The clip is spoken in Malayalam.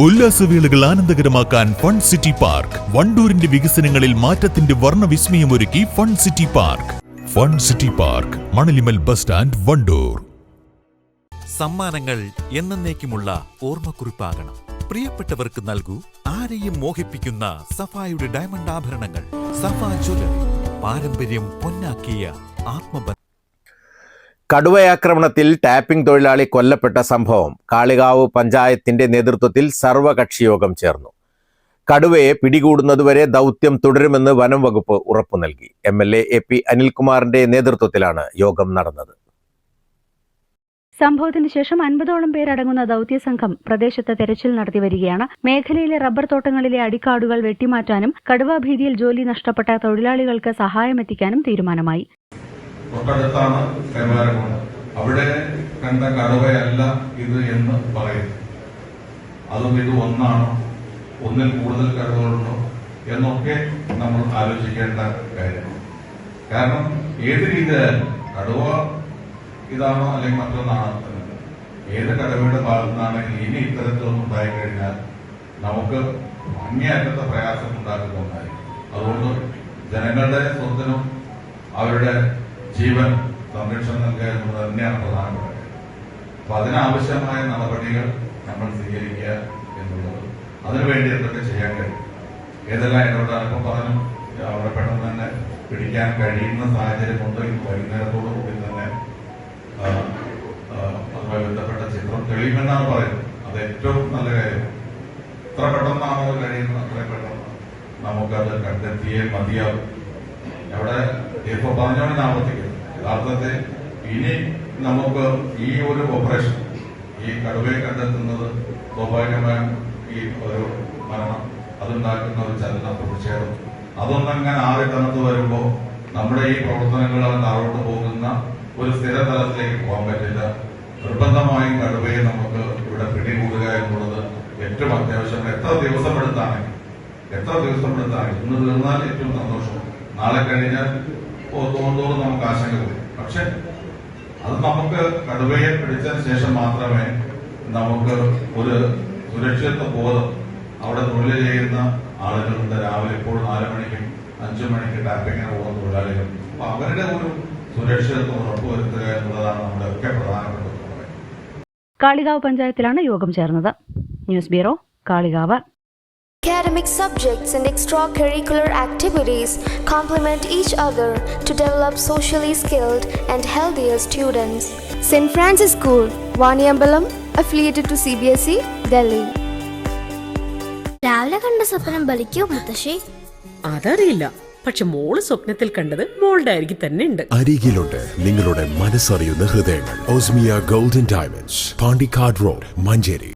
ഉല്ലാസവേളകൾ ആനന്ദകരമാക്കാൻ ഫൺ സിറ്റി പാർക്ക്. വണ്ടൂരിന്റെ വികസനങ്ങളിൽ മാറ്റത്തിന്റെ വർണ വിസ്മയമൊരുക്കി fun city park. Fun city park Manalimal bus stand Wandoor. സമ്മാനങ്ങൾ എന്നേക്കുമുള്ള ഓർമ്മക്കുറിപ്പാകണം. പ്രിയപ്പെട്ടവർക്ക് നൽകൂ ആരെയും മോഹിപ്പിക്കുന്ന സഫായുടെ ഡയമണ്ട് ആഭരണങ്ങൾ. സഫ ജ്വല്ലറി. പാരമ്പര്യം പൊന്നാക്കിയ ആത്മബന്ധം. കടുവയാക്രമണത്തിൽ ടാപ്പിംഗ് തൊഴിലാളി കൊല്ലപ്പെട്ട സംഭവം കാളികാവ് പഞ്ചായത്തിന്റെ നേതൃത്വത്തിൽ സർവകക്ഷിയോഗം ചേർന്നു. കടുവയെ പിടികൂടുന്നതുവരെ ദൗത്യം തുടരുമെന്ന് വനം വകുപ്പ് ഉറപ്പു നൽകി. എം എൽ എ പി അനിൽകുമാറിന്റെ നേതൃത്വത്തിലാണ് യോഗം നടന്നത്. സംഭവത്തിന് ശേഷം അൻപതോളം പേരടങ്ങുന്ന ദൌത്യസംഘം പ്രദേശത്ത് തെരച്ചിൽ നടത്തി വരികയാണ്. മേഖലയിലെ റബ്ബർ തോട്ടങ്ങളിലെ അടിക്കാടുകൾ വെട്ടിമാറ്റാനും കടുവാഭീതിയിൽ ജോലി നഷ്ടപ്പെട്ട തൊഴിലാളികൾക്ക് സഹായമെത്തിക്കാനും തീരുമാനമായി. തൊട്ടടുത്താണ് കൈമാരക്കുണ്ട് അവിടെ കണ്ട കടുവയല്ല ഇത് എന്ന് പറയുന്നു. അതും ഇത് ഒന്നാണോ? ഒന്നിൽ കൂടുതൽ കടുവകളുണ്ടോ എന്നൊക്കെ നമ്മൾ ആലോചിക്കേണ്ട കാര്യമാണ്. കാരണം ഏത് രീതിയിലായാലും കടുവ ഇതാണോ അല്ലെങ്കിൽ മറ്റൊന്നാണോ ഏത് കടുവയുടെ ഭാഗത്തു നിന്നാണെങ്കിൽ ഇനി ഇത്തരത്തിലൊന്നും ഉണ്ടായിക്കഴിഞ്ഞാൽ നമുക്ക് അങ്ങേയറ്റത്തെ പ്രയാസം ഉണ്ടാക്കുന്ന ഒന്നായിരിക്കും. അതുകൊണ്ട് ജനങ്ങളുടെ സ്വത്തിനും അവരുടെ ജീവൻ സംരക്ഷണം നൽകുക എന്നുള്ളത് തന്നെയാണ് പ്രധാനപ്പെട്ട കാര്യം. അപ്പൊ അതിനാവശ്യമായ നടപടികൾ നമ്മൾ സ്വീകരിക്കുക എന്നുള്ളത്. അതിനുവേണ്ടി എന്തൊക്കെ ചെയ്യാൻ കഴിയും? ഏതെല്ലാം ഇടപെടാൻ ഇപ്പൊ പറഞ്ഞു അവിടെ പെട്ടെന്ന് തന്നെ പിടിക്കാൻ കഴിയുന്ന സാഹചര്യം കൊണ്ട് ഇന്ന് വൈകുന്നേരത്തോടു കൂടി തന്നെ അതുമായി ബന്ധപ്പെട്ട ചിത്രം തെളിയുമെന്നാണ് പറയുന്നത്. അത് ഏറ്റവും നല്ല കാര്യം. എത്ര പെട്ടെന്നാണോ കഴിയുന്നത് അത്രയും പെട്ടെന്ന് നമുക്കത് കണ്ടെത്തിയേ മതിയാവും. അവിടെ ഇപ്പൊ പറഞ്ഞോണ്ട് ആവർത്തിക്കുന്നത് യഥാർത്ഥത്തിൽ ഇനി നമുക്ക് ഈ ഒരു ഓപ്പറേഷൻ ഈ കടുവയെ കണ്ടെത്തുന്നത് സ്വാഭാവികമായും ഈ ഒരു മരണം അതുണ്ടാക്കുന്ന ഒരു ചലന പ്രതിഷേധം. അതൊന്നങ്ങനെ ആറി തണുത്ത് വരുമ്പോൾ നമ്മുടെ ഈ പ്രവർത്തനങ്ങൾ താഴോട്ട് പോകുന്ന ഒരു സ്ഥിര തലത്തിലേക്ക് പോകാൻ പറ്റില്ല. നിർബന്ധമായും കടുവയെ നമുക്ക് ഇവിടെ പിടികൂടുക എന്നുള്ളത് ഏറ്റവും അത്യാവശ്യം. എത്ര ദിവസം എടുത്താണെങ്കിൽ എത്ര ദിവസം എടുത്താണെങ്കിൽ ഇന്ന് തീർന്നാൽ ഏറ്റവും സന്തോഷം. നാളെ കഴിഞ്ഞാൽ തോറും നമുക്ക് ആശങ്ക തോന്നും പക്ഷെ അത് നമുക്ക് കടുവയെ പിടിച്ചതിന് ശേഷം മാത്രമേ നമുക്ക് ഒരു സുരക്ഷിത ബോധം അവിടെ തൊഴിൽ ചെയ്യുന്ന ആളുകളുണ്ട്. രാവിലെ ഇപ്പോൾ നാല് മണിക്കും അഞ്ചു മണിക്ക് ടാപ്പിങ്ങിന് പോകുന്ന തൊഴിലാളികൾ. അപ്പൊ അവരുടെ ഒരു സുരക്ഷിതത്വം ഉറപ്പുവരുത്തുക എന്നുള്ളതാണ് നമ്മുടെ ഒക്കെ പ്രധാനപ്പെട്ട കാളികാവ് പഞ്ചായത്തിലാണ് യോഗം ചേർന്നത്. News bureau Kalikavu. Academic subjects and extracurricular activities complement each other to develop socially skilled and healthier students. St. Francis School, Vaniambalam, affiliated to CBSE, Delhi. രാവിലെ കണ്ട സ്വപ്നം ബലിക്കോ മുത്തശ്ശി അതറിയില്ല പക്ഷെ മോൾ സ്വപ്നത്തിൽ കണ്ടത് മോളുടെ അരികിൽ തന്നെ ഉണ്ട് അരികിലുണ്ട് നിങ്ങളുടെ മനസ്സറിയുന്ന ഹൃദയങ്ങൾ Osmiya golden diamonds Pandikkad road Manjeri